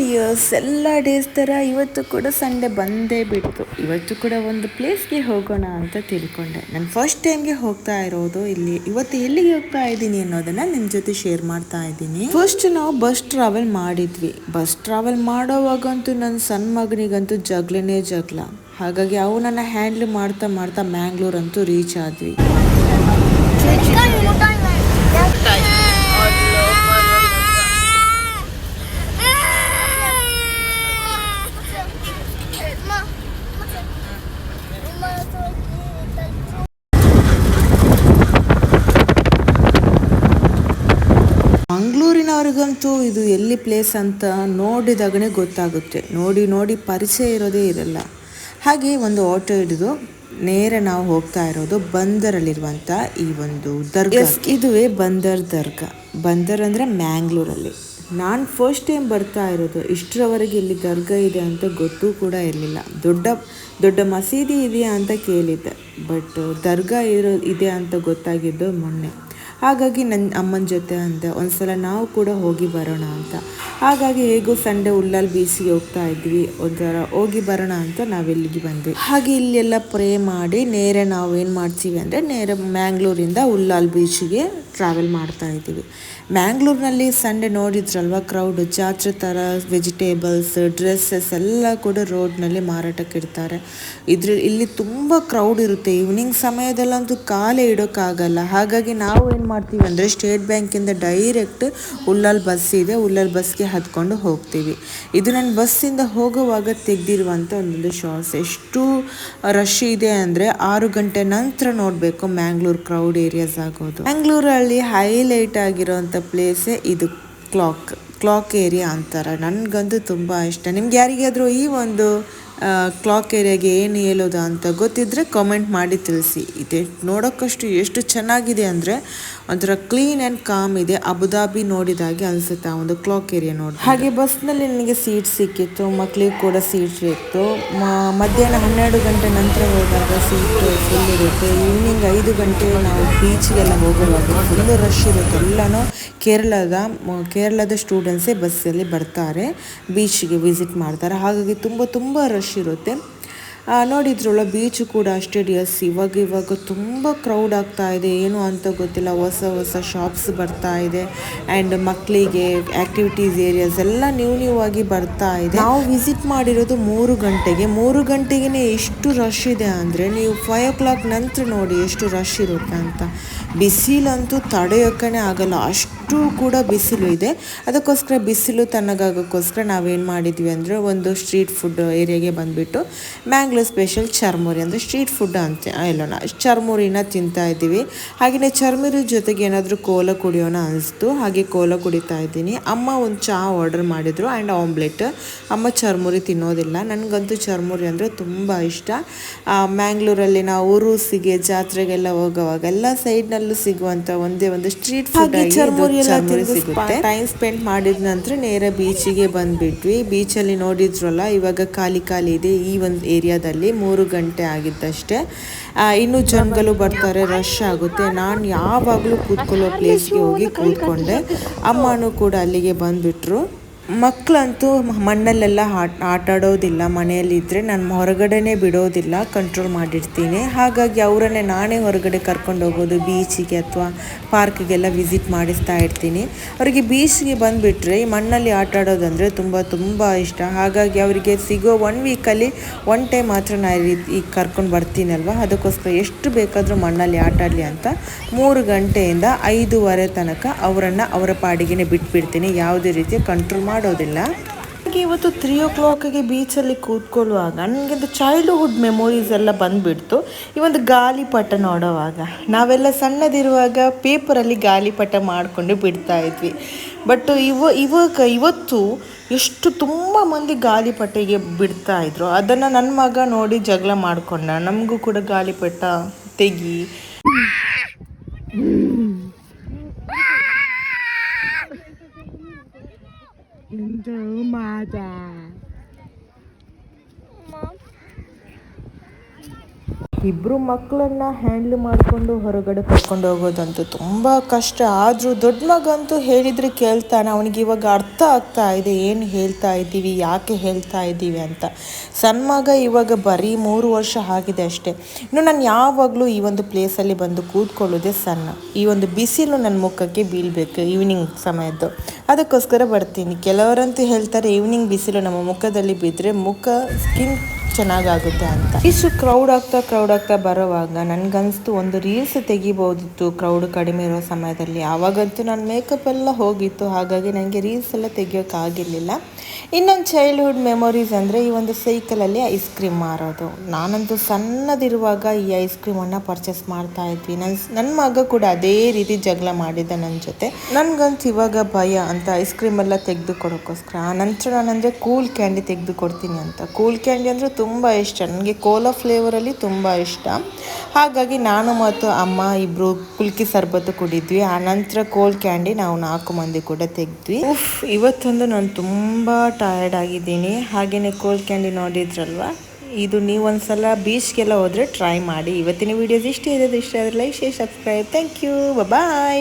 Dears ಎಲ್ಲ days ಥರ ಇವತ್ತು ಕೂಡ ಸಂಡೇ ಬಂದೇ ಬಿಡ್ತು. ಇವತ್ತು ಕೂಡ ಒಂದು ಪ್ಲೇಸ್ಗೆ ಹೋಗೋಣ ಅಂತ ತಿಳ್ಕೊಂಡೆ. ನಾನು ಫಸ್ಟ್ ಟೈಮ್ಗೆ ಹೋಗ್ತಾ ಇರೋದು ಇಲ್ಲಿ. ಇವತ್ತು ಎಲ್ಲಿಗೆ ಹೋಗ್ತಾ ಇದ್ದೀನಿ ಅನ್ನೋದನ್ನ ನಿಮ್ಮ ಜೊತೆ ಶೇರ್ ಮಾಡ್ತಾ ಇದ್ದೀನಿ. ಫಸ್ಟ್ ನಾವು ಬಸ್ ಟ್ರಾವೆಲ್ ಮಾಡಿದ್ವಿ. ಬಸ್ ಟ್ರಾವೆಲ್ ಮಾಡೋವಾಗಂತೂ ನನ್ನ ಸಣ್ಣ ಮಗನಿಗಂತೂ ಜಗ್ಲನೇ ಜಗ್ಲ ಹಾಗಾಗಿ ಅವನನ್ನ ಹ್ಯಾಂಡ್ಲ್ ಮಾಡ್ತಾ ಮಾಡ್ತಾ ಮ್ಯಾಂಗ್ಳೂರ್ ಅಂತೂ ರೀಚ್ ಆದ್ವಿ. ಮಂಗಳೂರಿನವ್ರಿಗಂತೂ ಇದು ಎಲ್ಲಿ ಪ್ಲೇಸ್ ಅಂತ ನೋಡಿದಾಗನೇ ಗೊತ್ತಾಗುತ್ತೆ. ನೋಡಿ ನೋಡಿ ಪರಿಚಯ ಇರೋದೇ ಇರಲ್ಲ. ಹಾಗೆ ಒಂದು ಆಟೋ ಹಿಡಿದು ನೇರ ನಾವು ಹೋಗ್ತಾ ಇರೋದು ಬಂದರಲ್ಲಿರುವಂಥ ಈ ಒಂದು ದರ್ಗಾ ಇದುವೇ ಬಂದರ್ ದರ್ಗಾ. ಬಂದರ್ ಅಂದರೆ ಮ್ಯಾಂಗ್ಳೂರಲ್ಲಿ. ನಾನು ಫಸ್ಟ್ ಟೈಮ್ ಬರ್ತಾ ಇರೋದು. ಇಷ್ಟರವರೆಗೆ ಇಲ್ಲಿ ದರ್ಗಾ ಇದೆ ಅಂತ ಗೊತ್ತೂ ಕೂಡ ಇರಲಿಲ್ಲ. ದೊಡ್ಡ ದೊಡ್ಡ ಮಸೀದಿ ಇದೆಯಾ ಅಂತ ಕೇಳಿದ್ದೆ. ಬಟ್ ದರ್ಗಾ ಇರೋ, ಇದೆ ಅಂತ ಗೊತ್ತಾಗಿದ್ದು ಮೊನ್ನೆ. ಹಾಗಾಗಿ ನನ್ನ ಅಮ್ಮನ ಜೊತೆ ಅಂದೆ, ಒಂದ್ಸಲ ನಾವು ಕೂಡ ಹೋಗಿ ಬರೋಣ ಅಂತ. ಹಾಗಾಗಿ ಹೇಗೂ ಸಂಡೇ ಉಳ್ಳಲ್ಲಿ ಬೀಚಿಗೆ ಹೋಗ್ತಾ ಇದ್ವಿ, ಒಂಥರ ಹೋಗಿ ಬರೋಣ ಅಂತ ನಾವಿಲ್ಲಿಗೆ ಬಂದ್ವಿ. ಹಾಗೆ ಇಲ್ಲೆಲ್ಲ ಪ್ರೇ ಮಾಡಿ ನೇರ ನಾವು ಏನು ಮಾಡ್ತೀವಿ ಅಂದರೆ ನೇರ ಮ್ಯಾಂಗ್ಳೂರಿಂದ ಉಳ್ಳಾಲ್ ಬೀಚಿಗೆ ಟ್ರಾವೆಲ್ ಮಾಡ್ತಾ ಇದ್ದೀವಿ. ಮ್ಯಾಂಗ್ಳೂರಿನಲ್ಲಿ ಸಂಡೇ ನೋಡಿದ್ರಲ್ವ ಕ್ರೌಡ್ ಜಾತ್ರೆ ಥರ ವೆಜಿಟೇಬಲ್ಸ್ ಡ್ರೆಸ್ಸಸ್ ಎಲ್ಲ ಕೂಡ ರೋಡ್ನಲ್ಲಿ ಮಾರಾಟಕ್ಕೆ ಇಡ್ತಾರೆ. ಇದ್ರ ಇಲ್ಲಿ ತುಂಬ ಕ್ರೌಡ್ ಇರುತ್ತೆ. ಈವ್ನಿಂಗ್ ಸಮಯದಲ್ಲಂತೂ ಕಾಲೇ ಇಡೋಕ್ಕಾಗಲ್ಲ. ಹಾಗಾಗಿ ನಾವು ಏನು ಮಾಡ್ತೀವಿ ಅಂದರೆ ಸ್ಟೇಟ್ ಬ್ಯಾಂಕಿಂದ ಡೈರೆಕ್ಟ್ ಉಳ್ಳಾಲ್ ಬಸ್ ಇದೆ, ಉಳ್ಳಾಲ್ ಬಸ್ಗೆ ಹತ್ಕೊಂಡು ಹೋಗ್ತೀವಿ. ಇದು ನನ್ನ ಬಸ್ಸಿಂದ ಹೋಗುವಾಗ ತೆಗೆದಿರುವಂಥ ಒಂದೊಂದು ಶಾರ್ಟ್ಸ್ ಎಷ್ಟು ರಶ್ ಇದೆ ಅಂದರೆ ಆರು ಗಂಟೆ ನಂತರ ನೋಡಬೇಕು ಮ್ಯಾಂಗ್ಳೂರ್ ಕ್ರೌಡ್ ಏರಿಯಾಸ್ ಆಗೋದು. ಮ್ಯಾಂಗ್ಳೂರಲ್ಲಿ ಹೈಲೈಟ್ ಆಗಿರೋಂಥ ಪ್ಲೇಸೇ ಇದು ಕ್ಲಾಕ್ ಕ್ಲಾಕ್ ಏರಿಯಾ ಅಂತಾರೆ. ನನಗಂತೂ ತುಂಬ ಇಷ್ಟ. ನಿಮ್ಗೆ ಯಾರಿಗಾದರೂ ಈ ಒಂದು ಕ್ಲಾಕ್ ಏರಿಯಾಗೆ ಏನು ಹೇಳೋದು ಅಂತ ಗೊತ್ತಿದ್ದರೆ ಕಾಮೆಂಟ್ ಮಾಡಿ ತಿಳಿಸಿ. ಇದೆ ನೋಡೋಕ್ಕಷ್ಟು ಎಷ್ಟು ಚೆನ್ನಾಗಿದೆ ಅಂದರೆ ಒಂಥರ ಕ್ಲೀನ್ ಆ್ಯಂಡ್ ಕಾಮ್ ಇದೆ. ಅಬುದಾಬಿ ನೋಡಿದಾಗೆ ಅನಿಸುತ್ತೆ ಆ ಒಂದು ಕ್ಲಾಕ್ ಏರಿಯಾ ನೋಡಿ ಹಾಗೆ ಬಸ್ನಲ್ಲಿ ನನಗೆ ಸೀಟ್ ಸಿಕ್ಕಿತ್ತು ಮಕ್ಕಳಿಗೆ ಕೂಡ ಸೀಟ್ ಇತ್ತು ಮಧ್ಯಾಹ್ನ ಹನ್ನೆರಡು ಗಂಟೆ ನಂತರ ಹೋದಾಗ ಸೀಟ್ ಫುಲ್ ಇರುತ್ತೆ. ಈವ್ನಿಂಗ್ ಐದು ಗಂಟೆ ನಾವು ಬೀಚ್ಗೆಲ್ಲ ಹೋಗುವಾಗ ಫುಲ್ ರಶ್ ಇರುತ್ತೆ. ಎಲ್ಲನೂ ಕೇರಳದ ಕೇರಳದ ಸ್ಟೂಡೆಂಟ್ಸೇ ಬಸ್ಸಲ್ಲಿ ಬರ್ತಾರೆ ಬೀಚ್ಗೆ ವಿಸಿಟ್ ಮಾಡ್ತಾರೆ. ಹಾಗಾಗಿ ತುಂಬ ತುಂಬ ರಶ್ ಇರುತ್ತೆ. ನೋಡಿದ್ರಲ್ಲ ಬೀಚು ಕೂಡ ಅಷ್ಟೇ ಡಿಯರ್ಸ್ ಇವಾಗ ಇವಾಗ ತುಂಬ ಕ್ರೌಡ್ ಆಗ್ತಾ ಇದೆ. ಏನು ಅಂತ ಗೊತ್ತಿಲ್ಲ. ಹೊಸ ಹೊಸ ಶಾಪ್ಸ್ ಬರ್ತಾ ಇದೆ. ಆ್ಯಂಡ್ ಮಕ್ಕಳಿಗೆ ಆ್ಯಕ್ಟಿವಿಟೀಸ್ ಏರಿಯಾಸ್ ಎಲ್ಲ ನ್ಯೂ ನ್ಯೂ ಆಗಿ ಬರ್ತಾ ಇದೆ. ನಾವು ವಿಸಿಟ್ ಮಾಡಿರೋದು ಮೂರು ಗಂಟೆಗೆ. ಮೂರು ಗಂಟೆಗೆ ಎಷ್ಟು ರಶ್ ಇದೆ ಅಂದರೆ ನೀವು ಫೈವ್ ಓ ಕ್ಲಾಕ್ ನಂತರ ನೋಡಿ ಎಷ್ಟು ರಶ್ ಇರುತ್ತೆ ಅಂತ. ಬಿಸಿಲಂತೂ ತಡೆಯೋಕ್ಕೇ ಆಗಲ್ಲ. ಅಷ್ಟು ಕೂಡ ಬಿಸಿಲು ಇದೆ. ಅದಕ್ಕೋಸ್ಕರ ಬಿಸಿಲು ತಣ್ಣಗಾಗೋಕ್ಕೋಸ್ಕರ ನಾವೇನು ಮಾಡಿದ್ವಿ ಅಂದರೆ ಒಂದು ಸ್ಟ್ರೀಟ್ ಫುಡ್ ಏರಿಯಾಗೆ ಬಂದುಬಿಟ್ಟು ಮ್ಯಾಂಗ್ಳೂರ್ ಸ್ಪೆಷಲ್ ಚರ್ಮುರಿ ಅಂದರೆ ಸ್ಟ್ರೀಟ್ ಫುಡ್ ಅಂತ. ಇಲ್ಲೋಣ ಚರ್ಮುರಿನ ತಿಂತಾ ಇದ್ದೀವಿ. ಹಾಗೆಯೇ ಚರ್ಮುರಿ ಜೊತೆಗೆ ಏನಾದರೂ ಕೋಲ ಕುಡಿಯೋಣ ಅನಿಸ್ತು. ಹಾಗೆ ಕೋಲ ಕುಡಿತಾ ಇದ್ದೀನಿ. ಅಮ್ಮ ಒಂದು ಚಹಾ ಆರ್ಡರ್ ಮಾಡಿದರು ಆ್ಯಂಡ್ ಆಮ್ಲೆಟ್ ಅಮ್ಮ ಚರ್ಮುರಿ ತಿನ್ನೋದಿಲ್ಲ. ನನಗಂತೂ ಚರ್ಮುರಿ ಅಂದರೆ ತುಂಬ ಇಷ್ಟ. ಮ್ಯಾಂಗ್ಳೂರಲ್ಲಿ ನಾವು ಉರುಸಿಗೆ ಜಾತ್ರೆಗೆಲ್ಲ ಹೋಗೋವಾಗ ಎಲ್ಲ ಸೈಡ್ನಲ್ಲೂ ಸಿಗುವಂಥ ಒಂದೇ ಒಂದು ಸ್ಟ್ರೀಟ್ ಫುಡ್ ಚರ್ಮುರಿ ಸಿಗುತ್ತೆ. ಟೈಮ್ ಸ್ಪೆಂಡ್ ಮಾಡಿದ ನಂತರ ನೇರ ಬೀಚಿಗೆ ಬಂದ್ಬಿಟ್ವಿ. ಬೀಚಲ್ಲಿ ನೋಡಿದ್ರಲ್ಲ ಇವಾಗ ಖಾಲಿ ಖಾಲಿ ಇದೆ ಈ ಒಂದು ಏರಿಯಾದಲ್ಲಿ. ಮೂರು ಗಂಟೆ ಆಗಿದ್ದಷ್ಟೇ. ಇನ್ನು ಜನಗಳು ಬರ್ತಾರೆ ರಶ್ ಆಗುತ್ತೆ. ನಾನು ಯಾವಾಗಲೂ ಕೂತ್ಕೊಳ್ಳೋ ಪ್ಲೇಸ್ಗೆ ಹೋಗಿ ಕೂತ್ಕೊಂಡೆ. ಅಮ್ಮನೂ ಕೂಡ ಅಲ್ಲಿಗೆ ಬಂದುಬಿಟ್ರು. ಮಕ್ಕಳಂತೂ ಮಣ್ಣಲ್ಲೆಲ್ಲ ಆಟ ಆಡೋದಿಲ್ಲ ಮನೆಯಲ್ಲಿದ್ದರೆ ನಾನು ಹೊರಗಡೆನೇ ಬಿಡೋದಿಲ್ಲ ಕಂಟ್ರೋಲ್ ಮಾಡಿರ್ತೀನಿ. ಹಾಗಾಗಿ ಅವರನ್ನೇ ನಾನೇ ಹೊರಗಡೆ ಕರ್ಕೊಂಡು ಹೋಗೋದು ಬೀಚಿಗೆ ಅಥವಾ ಪಾರ್ಕಿಗೆಲ್ಲ ವಿಸಿಟ್ ಮಾಡಿಸ್ತಾ ಇರ್ತೀನಿ. ಅವರಿಗೆ ಬೀಚ್ಗೆ ಬಂದುಬಿಟ್ರೆ ಈ ಮಣ್ಣಲ್ಲಿ ಆಟ ಆಡೋದಂದರೆ ತುಂಬ ತುಂಬ ಇಷ್ಟ. ಹಾಗಾಗಿ ಅವರಿಗೆ ಸಿಗೋ ಒನ್ ವೀಕಲ್ಲಿ ಒನ್ ಟೈಮ್ ಮಾತ್ರ ನಾನು ಈಗ ಕರ್ಕೊಂಡು ಬರ್ತೀನಲ್ವ? ಅದಕ್ಕೋಸ್ಕರ ಎಷ್ಟು ಬೇಕಾದರೂ ಮಣ್ಣಲ್ಲಿ ಆಟ ಆಡಲಿ ಅಂತ ಮೂರು ಗಂಟೆಯಿಂದ ಐದೂವರೆ ತನಕ ಅವರನ್ನು ಅವರ ಪಾಡಿಗೆ ಬಿಟ್ಬಿಡ್ತೀನಿ. ಯಾವುದೇ ರೀತಿಯ ಕಂಟ್ರೋಲ್ ಮಾಡೋದಿಲ್ಲ. ಇವತ್ತು ತ್ರೀ ಓ ಕ್ಲಾಕಿಗೆ ಬೀಚಲ್ಲಿ ಕೂತ್ಕೊಳ್ಳುವಾಗ ನನಗೆ ಚೈಲ್ಡ್ಹುಡ್ ಮೆಮೊರೀಸ್ ಎಲ್ಲ ಬಂದುಬಿಡ್ತು. ಈ ಒಂದು ಗಾಳಿಪಟ ನೋಡೋವಾಗ. ನಾವೆಲ್ಲ ಸಣ್ಣದಿರುವಾಗ ಪೇಪರಲ್ಲಿ ಗಾಳಿಪಟ ಮಾಡಿಕೊಂಡು ಬಿಡ್ತಾ ಇದ್ವಿ. ಬಟ್ ಇವ, ಇವಾಗ, ಇವತ್ತು ಎಷ್ಟು ತುಂಬ ಮಂದಿ ಗಾಳಿಪಟಿಗೆ ಬಿಡ್ತಾ ಇದ್ರು. ಅದನ್ನು ನನ್ನ ಮಗ ನೋಡಿ ಜಗಳ ಮಾಡಿಕೊಂಡ. ನಮಗೂ ಕೂಡ ಗಾಳಿಪಟ ತೆಗಿ. ಇಬ್ಬರು ಮಕ್ಕಳನ್ನ ಹ್ಯಾಂಡ್ಲ್ ಮಾಡಿಕೊಂಡು ಹೊರಗಡೆ ಕರ್ಕೊಂಡು ಹೋಗೋದಂತೂ ತುಂಬ ಕಷ್ಟ. ಆದರೂ ದೊಡ್ಡ ಮಗಂತೂ ಹೇಳಿದರೆ ಕೇಳ್ತಾನೆ, ಅವನಿಗೆ ಇವಾಗ ಅರ್ಥ ಆಗ್ತಾ ಇದೆ, ಏನು ಹೇಳ್ತಾ ಇದ್ದೀವಿ, ಯಾಕೆ ಹೇಳ್ತಾ ಇದ್ದೀವಿ ಅಂತ. ಸಣ್ಣ ಮಗ ಇವಾಗ ಬರೀ ಮೂರು ವರ್ಷ ಆಗಿದೆ ಅಷ್ಟೇ. ಇನ್ನು ನಾನು ಯಾವಾಗಲೂ ಈ ಒಂದು ಪ್ಲೇಸಲ್ಲಿ ಬಂದು ಕೂತ್ಕೊಳ್ಳೋದೆ ಸಣ್ಣ. ಈ ಒಂದು ಬಿಸಿಲು ನನ್ನ ಮುಖಕ್ಕೆ ಬೀಳಬೇಕು ಈವ್ನಿಂಗ್ ಸಮಯದ್ದು. ಅದಕ್ಕೋಸ್ಕರ ಬರ್ತೀನಿ. ಕೆಲವರಂತೂ ಹೇಳ್ತಾರೆ ಈವ್ನಿಂಗ್ ಬಿಸಿಲು ನಮ್ಮ ಮುಖದಲ್ಲಿ ಬಿದ್ದರೆ ಮುಖ ಸ್ಕಿನ್ ಚೆನ್ನಾಗಾಗುತ್ತೆ ಅಂತ. ಇಷ್ಟು ಕ್ರೌಡ್ ಆಗ್ತಾ ಕ್ರೌಡ್ ಆಗ್ತಾ ಬರೋವಾಗ ನನ್ಗನ್ಸ್ತು ಒಂದು ರೀಲ್ಸ್ ತೆಗಿಬೋದಿತ್ತು ಕ್ರೌಡ್ ಕಡಿಮೆ ಇರೋ ಸಮಯದಲ್ಲಿ. ಆವಾಗಂತೂ ನನ್ನ ಮೇಕಪ್ ಎಲ್ಲ ಹೋಗಿತ್ತು, ಹಾಗಾಗಿ ನನಗೆ ರೀಲ್ಸ್ ಎಲ್ಲ ತೆಗಿಯೋಕ್ಕಾಗಿರಲಿಲ್ಲ ಇನ್ನೊಂದು ಚೈಲ್ಡ್ಹುಡ್ ಮೆಮೊರೀಸ್ ಅಂದರೆ ಈ ಒಂದು ಸೈಕಲಲ್ಲಿ ಐಸ್ ಕ್ರೀಮ್ ಮಾರೋದು. ನಾನಂತೂ ಸಣ್ಣದಿರುವಾಗ ಈ ಐಸ್ ಕ್ರೀಮನ್ನು ಪರ್ಚೇಸ್ ಮಾಡ್ತಾ ಇದ್ವಿ. ನನ್ನ ನನ್ನ ಮಗ ಕೂಡ ಅದೇ ರೀತಿ ಜಗಳ ಮಾಡಿದ್ದ ನನ್ನ ಜೊತೆ. ನನಗಂತೂ ಇವಾಗ ಭಯ ಅಂತ ಐಸ್ ಕ್ರೀಮ್ ಎಲ್ಲ ತೆಗೆದು ಕೊಡೋಕ್ಕೋಸ್ಕರ ನಂತರ ನಾನಂದರೆ ಕೂಲ್ ಕ್ಯಾಂಡಿ ತೆಗೆದು ಕೊಡ್ತೀನಿ ಅಂತ. ಕೂಲ್ ಕ್ಯಾಂಡಿ ಅಂದರೆ ತುಂಬ ಇಷ್ಟ. ನನಗೆ ಕೋಲಾ ಫ್ಲೇವರಲ್ಲಿ ತುಂಬ ಇಷ್ಟ. ಹಾಗಾಗಿ ನಾನು ಮತ್ತು ಅಮ್ಮ ಇಬ್ಬರು ಕುಲ್ಕಿ ಸರ್ಬತ್ತು ಕುಡಿದ್ವಿ. ಆನಂತರ ನಂತರ ಕೋಲ್ ಕ್ಯಾಂಡಿ ನಾವು ನಾಲ್ಕು ಮಂದಿ ಕೂಡ ತೆಗೆದ್ವಿ. ಉಫ್, ಇವತ್ತೊಂದು ನಾನು ತುಂಬ ಟಯರ್ಡ್ ಆಗಿದ್ದೀನಿ. ಹಾಗೆಯೇ ಕೋಲ್ ಕ್ಯಾಂಡಿ ನೋಡಿದ್ರಲ್ವಾ? ಇದು ನೀವು ಒಂದ್ಸಲ ಬೀಚ್ಗೆಲ್ಲ ಹೋದರೆ ಟ್ರೈ ಮಾಡಿ. ಇವತ್ತಿನ ವೀಡಿಯೋಸ್ ಇಷ್ಟ ಇರೋದು ಇಷ್ಟ ಆದರೆ like share subscribe thank you bye